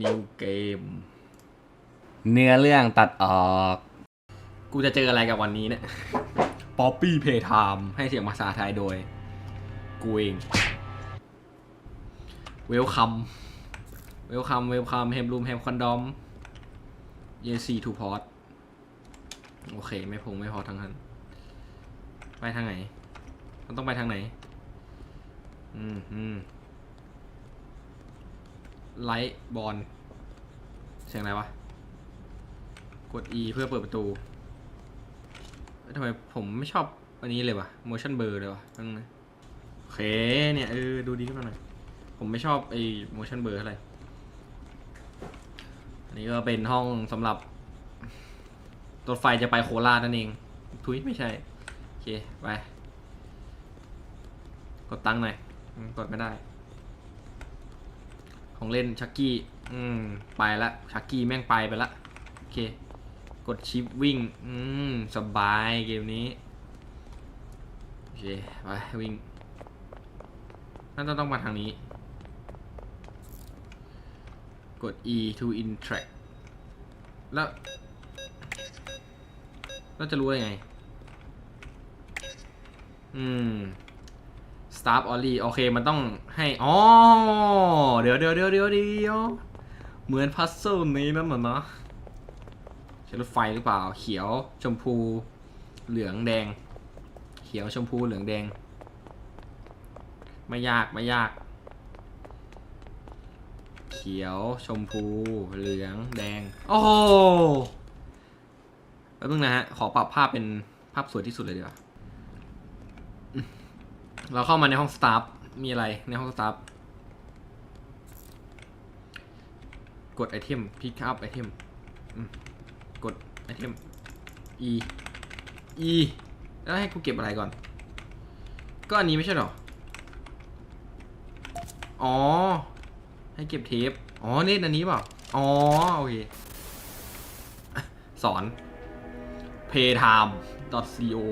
นิวเกม เนื้อเรื่องตัดออก กูจะเจออะไรกับวันนี้เนี่ยป๊อปปี้เพย์ไทม์ให้เสียงภาษาไทยโดย กูเอง เวลคัม เวลคัม เวลคัมเฮมรูมเฮมคอนดอม เยซีทูพอร์ตโอเค ไม่พงไม่พอทั้งนั้น ไปทางไหน มันต้องไปทางไหน อืมอืม ไลท์บอลเสียงอะไรวะ กด E เพื่อเปิดประตูทำไมผมไม่ชอบอันนี้เลยวะ motion blur เลยวะตั้งนะโอเคเนี่ยเออดูดีขึ้นมาหน่อยผมไม่ชอบไอ้ motion blur เท่าไร อันนี้ก็เป็นห้องสำหรับรถไฟจะไปโคราชนั่นเอง ทุยไม่ใช่ โอเค ไป กดตั้งหน่อย กดไม่ได้ ของเล่นชักกี้ อืม ไปละชักกี้แม่งไปไปละโอเค กดชิปวิ่ง อืม สบายเกมนี้ โอเค ไป วิ่ง น่าจะต้องมาทางนี้ กด E to interact แล้วเราจะรู้ได้ไง อืม Start Only โอเคมันต้องให้อ๋อเดี๋ยวเดี๋ยวเดี๋ยวเดี๋ยวเดี๋ยวเหมือนพัซเซิลนี้นั่นน่ะเนาะใช่รถไฟหรือเปล่า เขียวชมพูเหลืองแดง เขียวชมพูเหลืองแดง ไม่ยากไม่ยาก เขียวชมพูเหลืองแดง โอ้โหแป๊บนึงนะฮะ ขอปรับภาพเป็นภาพสวยที่สุดเลยดีกว่า เราเข้ามาในห้องสตาฟมีอะไรในห้องสตาฟกดไอเทมพิกอัพไอเทมกดไอเทม E E แล้วให้กูเก็บอะไรก่อน ก็อันนี้ไม่ใช่หรอ อ๋อ ให้เก็บเทป อ๋อเล่นอันนี้เปล่า อ๋อ โอเค สอน paytime.co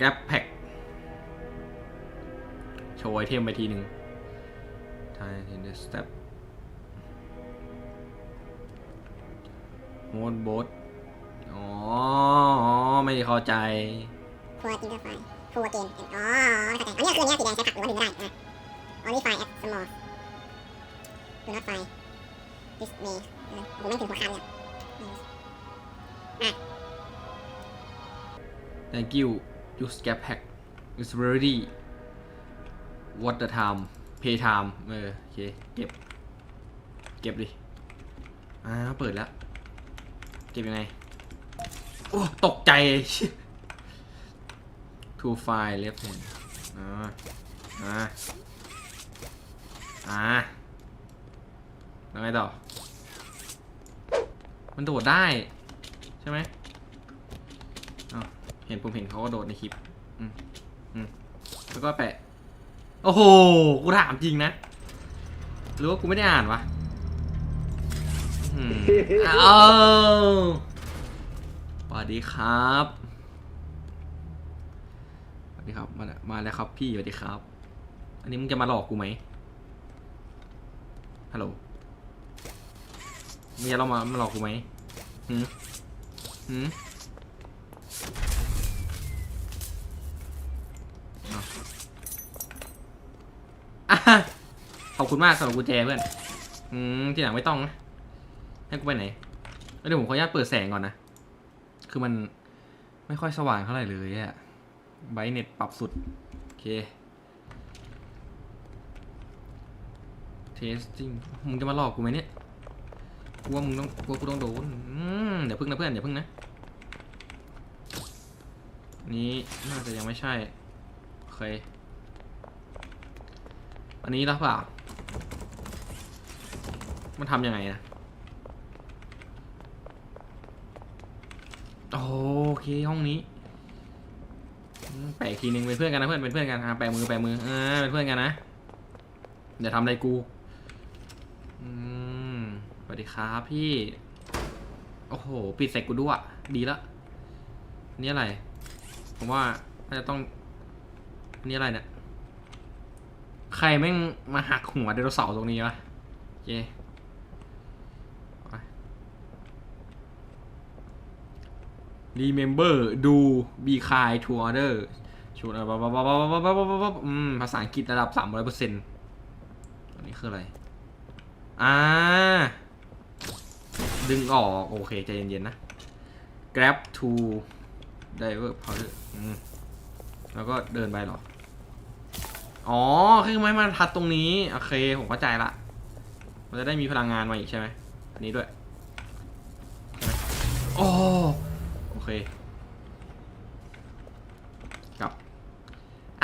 gap pack โชว์ไอเทมไปทีหนึ่ง Thai in the step mode boat อ๋ออ๋อ ไม่เข้าใจทัวจิงเกิลไฟทัวเกมอ๋อเข้าใจอันนี้คืออันนี้สีแดงใช้ผักหรือว่าดึงได้อะ only file at small do not file this may เออผมไม่ถึงหัวคำเนี่ย Thank you use gap pack it's ready what the time pay time เออโอเคเก็บ เก็บดิอ่าเปิดแล้ว เก็บยังไง โอ้ตกใจ to file left hand อ่าอ่าอ่าแล้วไงต่อ มันโดดได้ ใช่ไหมเห็นผมเห็นเขาก็โดดในคลิป อืมอืมแล้วก็แปะ โอ้โห กูถามจริงนะ หรือว่ากูไม่ได้อ่านวะอืมอ้าสวัสดีครับ สวัสดีครับ มาแล้วมาแล้วครับพี่ สวัสดีครับ อันนี้มึงจะมาหลอกกูไหมฮัลโหลมึงจะเรามามาหลอกกูไหมหืมหืมเอาอะ ขอบคุณมากสำหรับกุญแจเพื่อน อืมทีหลังไม่ต้องนะ ให้กูไปไหนเเดี๋ยวผมขออนุญาตเปิดแสงก่อนนะ คือมันไม่ค่อยสว่างเท่าไหร่เลยอะไบเน็ตปรับสุด โอเค testing มึงจะมาหลอกกูไหมเนี่ยกูว่ามึงต้องกูว่ากูต้องโดนอืมเดี๋ยวพึ่งนะเพื่อนเดี๋ยวพึ่งนะ นี้น่าจะยังไม่ใช่ โอเค อันนี้แล้วเปล่า มันทำยังไงนะโอเคห้องนี้ แปะทีนึงเป็นเพื่อนกันนะเพื่อนเป็นเพื่อนกันอะแปะมือแปะมืออ่าเป็นเพื่อนกันนะอย่าทำอะไรกูอืมสวัสดีครับพี่โอ้โหปิดใส่กูด้วยดีละนี่อะไร ผมว่าน่าจะต้องนนี่อะไรเนี่ย ใครแม่งมาหักหัวไดโนเสาร์ตรงนี้วะเจรีเมมเบอร์ดูบีคายทัวร์เดอร์ชุดอะไรบ้าบ้าบ้าบ้าบ้าบ้าอืมภาษาอังกฤษระดับสามร้อยเปอร์เซ็นต์อันนี้คืออะไร อ่า ดึงออก โอเค ใจเย็นๆนะ grab to diver powder อืมแล้วก็เดินไปหรอ อ๋อคือไม่มาทัดตรงนี้ โอเค ผมเข้าใจละ มันจะได้มีพลังงานมาอีกใช่ไหมอันนี้ด้วยใช่ไหมโอ้โอเคกลับ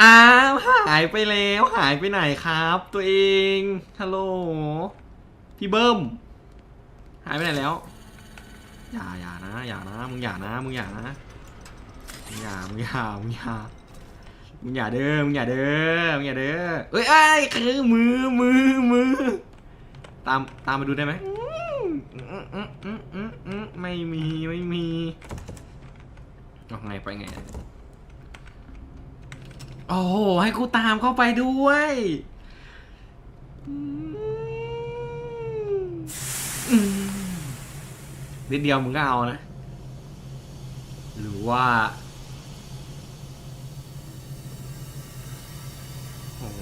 อ้าวหายไปแล้วหายไปไหนครับ ตัวเองฮัลโหลพี่เบิ้มหายไปไหนแล้วอย่าอย่านะอย่านะมึงอย่านะมึงอย่านะมึงอย่ามึงอย่ามึงอย่า มึงอย่าเด้อมึงอย่าเด้อมึงอย่าเด้อเอ้ยไอ้คือมือมือมือตามตามมาดูได้ไหมไม่มีไม่มีเอาไงไปไงโอ้โหให้กูตามเข้าไปด้วยนิดเดียวมึงก็เอานะ หรือว่า โอ้โห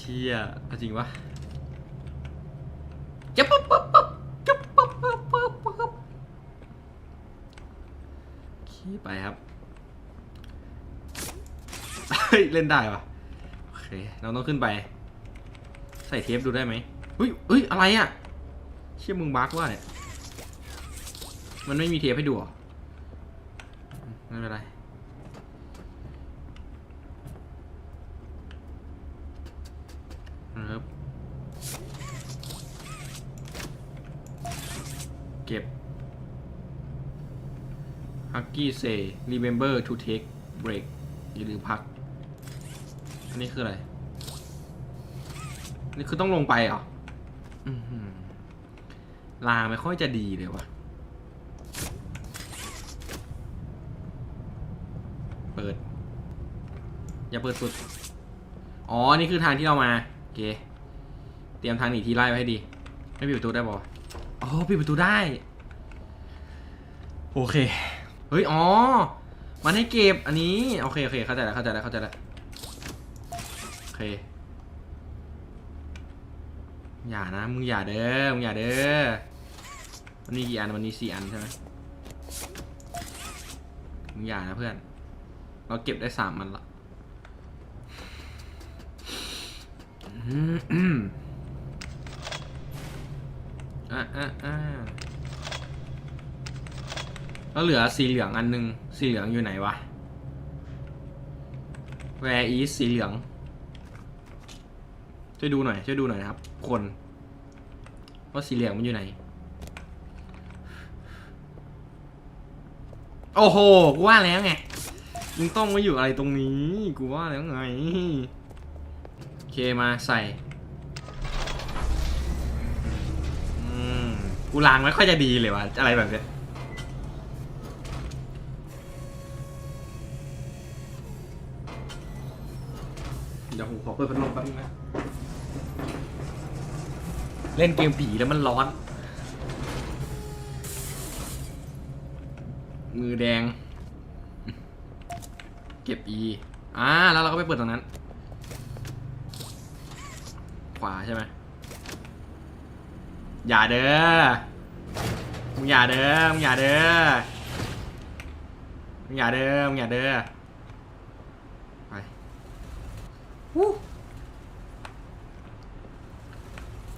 เชี่ยเอาจริงปะจะปุ๊บปุ๊บปุ๊บจะปุ๊บปุ๊บปุ๊บปุ๊บขี่ไปครับเฮ้ยเล่นได้ปะโอเค เราต้องขึ้นไป ใส่เทปดูได้ไหมเฮ้ยเฮ้ย อะไรอะ เชี่ยมึงบั๊กว่าเนี่ย มันไม่มีเทปให้ดูเหรอ ไม่เป็นไร นะครับ เก็บฮักกี้เซ remember to take break อย่าลืมพัก อันนี้คืออะไร นี่คือต้องลงไปเหรอลางไม่ค่อยจะดีเลยวะเปิด อย่าเปิดสุด อ๋อ นี่คือทางที่เรามา โอเค เตรียมทางหนีทีไล่ไว้ให้ดี ไม่ปิดประตูได้ปะ อ๋อปิดประตูได้ โอเค เฮ้ย อ๋อ มันให้เก็บอันนี้ โอเค โอเค เข้าใจแล้ว เข้าใจแล้ว เข้าใจแล้ว โอเค อย่านะ มึงอย่าเด้อ มึงอย่าเด้อ มันมีกี่อัน มันมีสี่อันใช่ไหมมึงอย่านะเพื่อน เราเก็บได้สามมันละ อะอะอะแล้วเหลือสีเหลืองอันหนึง สีเหลืองอยู่ไหนวะ Where is สีเหลือง ช่วยดูหน่อย ช่วยดูหน่อยนะครับ คน ว่าสีเหลืองมันอยู่ไหน โอ้โห กูว่าแล้วไง มึงต้องมาอยู่อะไรตรงนี้ กูว่าแล้วไง โอเค มาใส่ กูลางไม่ค่อยจะดีเลยวะอะไรแบบเนี้ยเดี๋ยวผมขอเปิดพัดลมแป๊บนึงนะเล่นเกมผีแล้วมันร้อน มือแดง เก็บ E อ่าแล้วเราก็ไปเปิดตรงนั้น ขวาใช่ไหม อย่าเด้อ มึงอย่าเด้อ มึงอย่าเด้อ มึงอย่าเด้อ มึงอย่าเด้อ ไปวู้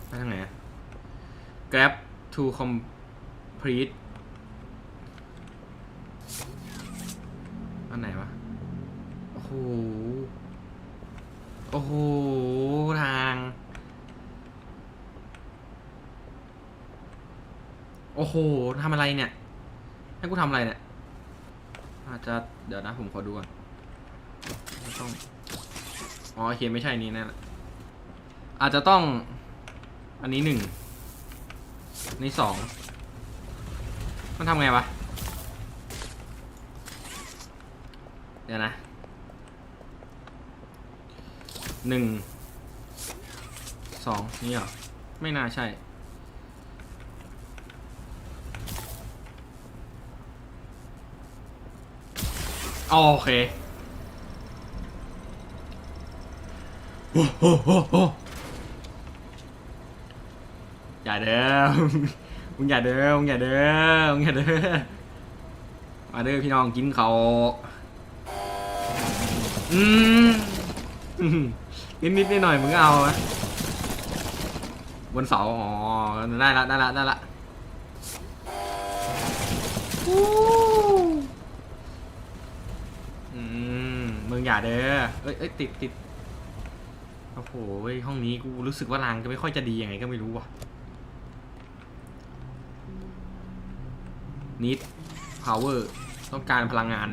ไปทางไหนอะ grab to complete อันไหนวะ โอ้โห โอ้โห ทาง โอ้โหทำอะไรเนี่ย ให้กูทำอะไรเนี่ย อาจจะ เดี๋ยวนะ ผมขอดูก่อนไม่ต้อง อ๋อโอเคไม่ใช่นี้แน่ละอาจจะต้อง อันนี้หนึ่งอันนี้สอง มันทำไงวะ เดี๋ยวนะ หนึ่งสสอง นี่เหรอ ไม่น่าใช่ โอเคโอ้โหโหโหอย่าเด้อมึงอย่าเด้อมึงอย่าเด้อมึงอย่าเด้อมาเด้อพี่น้องกินเขาวอืมนิดนิดๆหน่อยๆมึงเอาไหมบนเสาอ๋อได้ละได้ละได้ละ อืมมึงอย่าเด้อเอ้ยเอ้ยติดติดโอ้โหเว้ยห้องนี้กูรู้สึกว่ารางจะไม่ค่อยจะดียังไงก็ไม่รู้ว่ะ need power ต้องการพลังงาน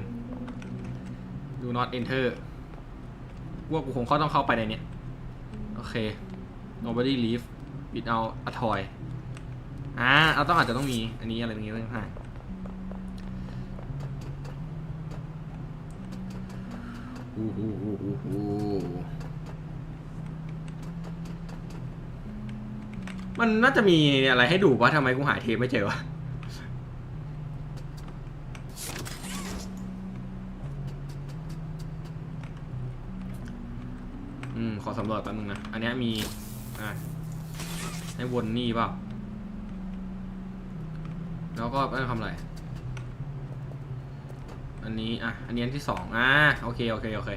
do not enter ว่ากูคงเขาต้องเข้าไปในเนี้ยโอเค nobody leave without a toy อ่าเราต้องอาจจะต้องมี อันนี้อะไรตรงนี้ต่างหากอู้หูหูหูหู มันน่าจะมีอะไรให้ดูว่าทำไมกูหาเทปไม่เจอวะอืม ขอสำรวจแป๊บนึงนะ อันนี้มี อะ ให้วนนี่เปล่า แล้วก็ไม่ทำอะไร อันนี้อะอันนี้อันที่สองอะโอเคโอเคโอเค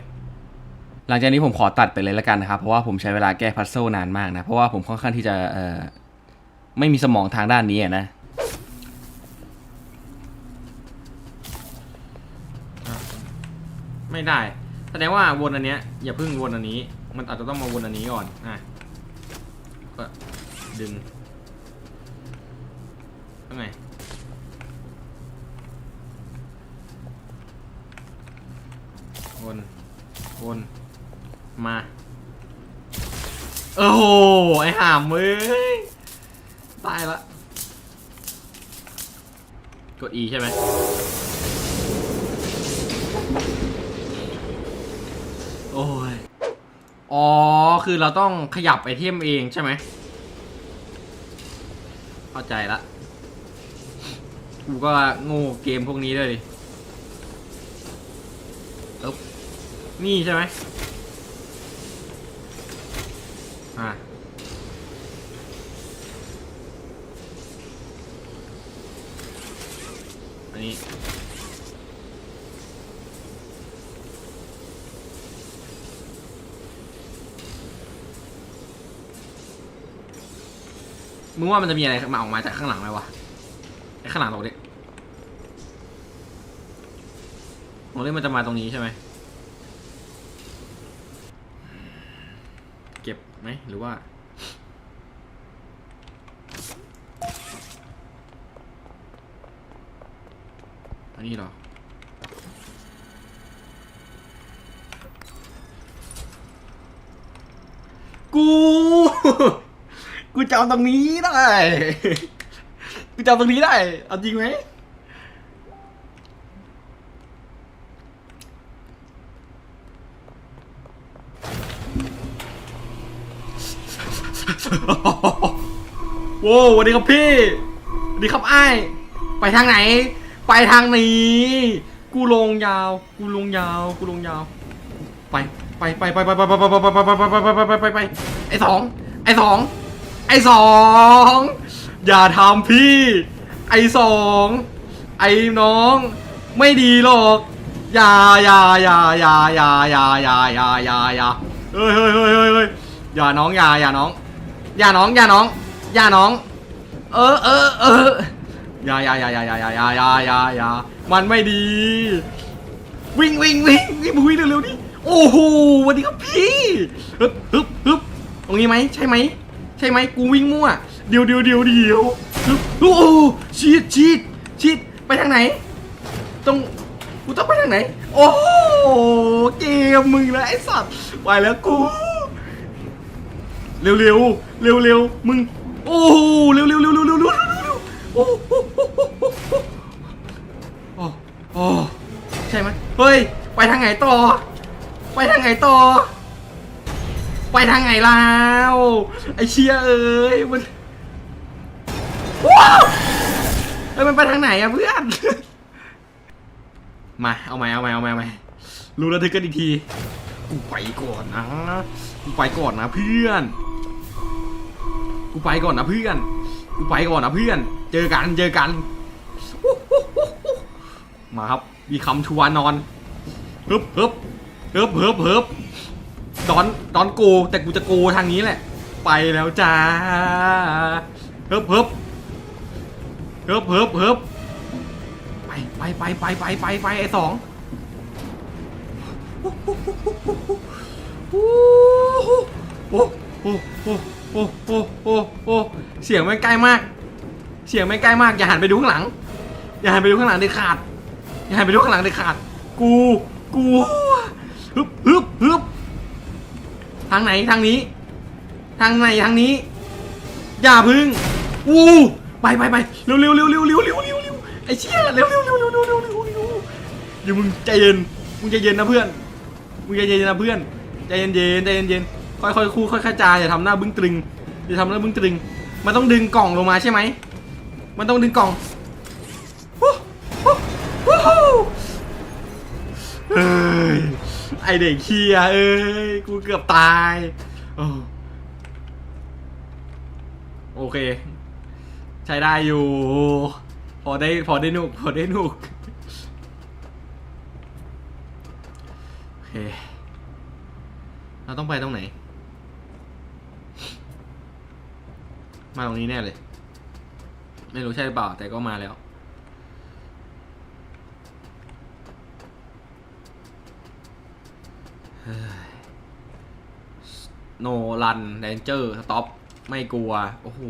หลังจากนี้ผมขอตัดไปเลยแล้วกันนะครับ เพราะว่าผมใช้เวลาแก้พัซเซิลนานมากนะ เพราะว่าผมค่อนข้างที่จะเอ่อไม่มีสมองทางด้านนี้อะนะไม่ได้ แสดงว่าวนอันเนี้ยอย่าเพิ่งวนอันนี้ มันอาจจะต้องมาวนอันนี้ก่อน อะ ก็ดึงข้างไงวน วนมาโอ้โหไอห่ามเว้ยตายละกด E ใช่ไหมโอ้ย อ๋อ คือเราต้องขยับไอเทมเองใช่ไหม เข้าใจละ กูก็โง่เกมพวกนี้ด้วยดิเอ๊บ นี่ใช่ไหมอะอันนี้มึงว่ามันจะมีอะไรมาออกมาจากข้างหลังไหมวะไอ้ข้างหลังตรงนี้ตรงนี้มันจะมาตรงนี้ใช่ไหมเก็บ ไหมหรือว่า อันนี้เหรอ กู กูจะเอาตรงนี้ได้ กูจะเอาตรงนี้ได้ เอาจริงไหม โว้วสวัสดีครับพี่สวัสดีครับไอ้ไปทางไหน ไปทางนี้ กูลงยาว กูลงยาว กูลงยาวไปไป ไปไปไปไปไปไปไปไปไปไปไปไปไปไปไอสอง ไอสอง ไอสอง อย่าทำพี่ ไอสอง ไอน้อง ไม่ดีหรอก อย่าอย่าอย่าอย่าอย่าอย่าอย่าอย่าอย่าอย่าเฮ้ยเฮ้ยเฮ้ยเฮ้ยเฮ้ยอย่าน้องอย่าอย่าน้อง อย่าน้องอย่าน้อง อย่าน้อง เออเออเอออย่าอย่าอย่าอย่าอย่าอย่าอย่าอย่าอย่าอย่ามันไม่ดี วิ่งวิ่งวิ่งวิ่งวิ่งเร็วๆดิโอ้โหวัสดีครับพี่ฮึบฮึบฮึบตรงนี้ไหมใช่ไหมใช่ไหมกูวิ่งมั่วเดียวเดียวเดียวเดียวฮึบโอ้โหชีดชีดชีดไปทางไหนตรงกูต้องไปทางไหน โอ้โหเกมมึงนะไอ้สัตว์ไปแล้วกู เร็วเร็วเร็วเร็วมึง อ้โหเร็วเร็วเร็วเร็วเร็วเร็วเร็วโอ้โหโอ้โหใช่ไหมเฮ้ย ไปทางไหนต่อ ไปทางไหนต่อ ไปทางไหนแล้วไอเชียเอ้ยมันว้าวเอ้ยมันไปทางไหนอะเพื่อน มา เอาไหมเอาไหมเอาไหมเอาไหมรู้แล้วเธอกันอีกที กูไปก่อนนะ กูไปก่อนนะเพื่อน กูไปก่อนนะเพื่อน กูไปก่อนนะเพื่อน เจอกันเจอกัน มาครับ มีคำชวนนอนฮึบฮึบฮึบฮึบฮึบดอนดอนโกแต่กูจะโกทางนี้แหละ ไปแล้วจ้าฮึบฮึบฮึบฮึบฮึบไปไปไปไปไปไปไปไอ้สองโอ้โหโอ้โห โอ้โหโอ้โอ้เสียงไม่ใกล้มาก เสียงไม่ใกล้มากอย่าหันไปดูข้างหลัง อย่าหันไปดูข้างหลังเด็ดขาด อย่าหันไปดูข้างหลังเด็ดขาด กู กูฮึบฮึบฮึบทางไหนทางนี้ ทางไหนทางนี้ อย่าพึ่งอู้ไปไปไปเร็วเร็วเร็วเร็วเร็วเร็วเร็วเร็วไอ้เชี่ยเร็วเร็วเร็วเร็วเร็วเร็วเร็วเร็วอย่ามึงใจเย็นมึงใจเย็นนะเพื่อนมึงใจเย็นนะเพื่อนใจเย็นเย็นใจเย็นเย็น ค่อยค่อยคู่ค่อยกระจายอย่าทำหน้าบึ้งตรึงอย่าทำหน้าบึ้งตรึง มันต้องดึงกล่องลงมาใช่ไหมมันต้องดึงกล่องวู้วู้วู้ฮู้เอ้ยไอเด็กเคียเอ้ยกูเกือบตายโอเค ใช้ได้อยู่ พอได้พอได้นุกพอได้นุกโอเคเราต้องไปตรงไหน มาตรงนี้แน่เลย ไม่รู้ใช่หรือเปล่า แต่ก็มาแล้ว โนรันแดนเจอร์สต็อป ไม่กลัว โอ้โห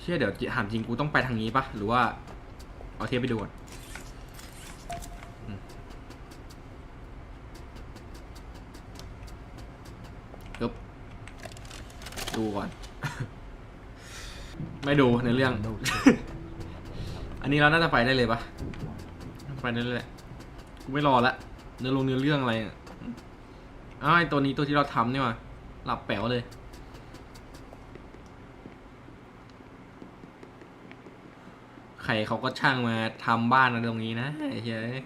เชื่อเดี๋ยวถามจริงกูต้องไปทางนี้ปะหรือว่า เอาเทปไปดูก่อนอืมปึ๊บดูก่อน ไม่ดูในเรื่อง อันนี้เราน่าจะไปได้เลยปะไปได้เลยแหละกูไม่รอละเนื้อลงเนื้อเรื่องอะไรอะอ้าวไอ้ตัวนี้ตัวที่เราทำนี่ว่ะหลับแป๋วเลย ใครเขาก็ช่างมาทำบ้านอะไรตรงนี้นะไอ้เฮ้ย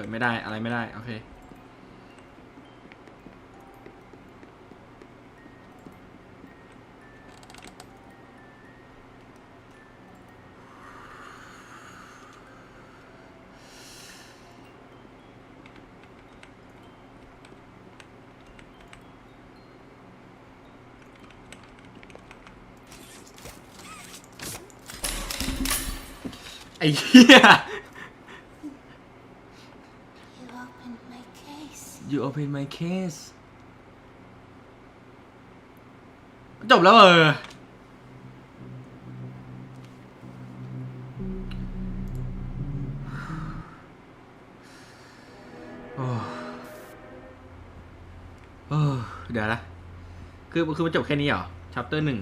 ปิดไม่ได้อะไรไม่ได้ โอเคไอ้เหี้ย You opened my case. You open my case จบแล้วเออ เดี๋ยวนะ คือ คือมันจบแค่นี้เหรอ chapter หนึ่ง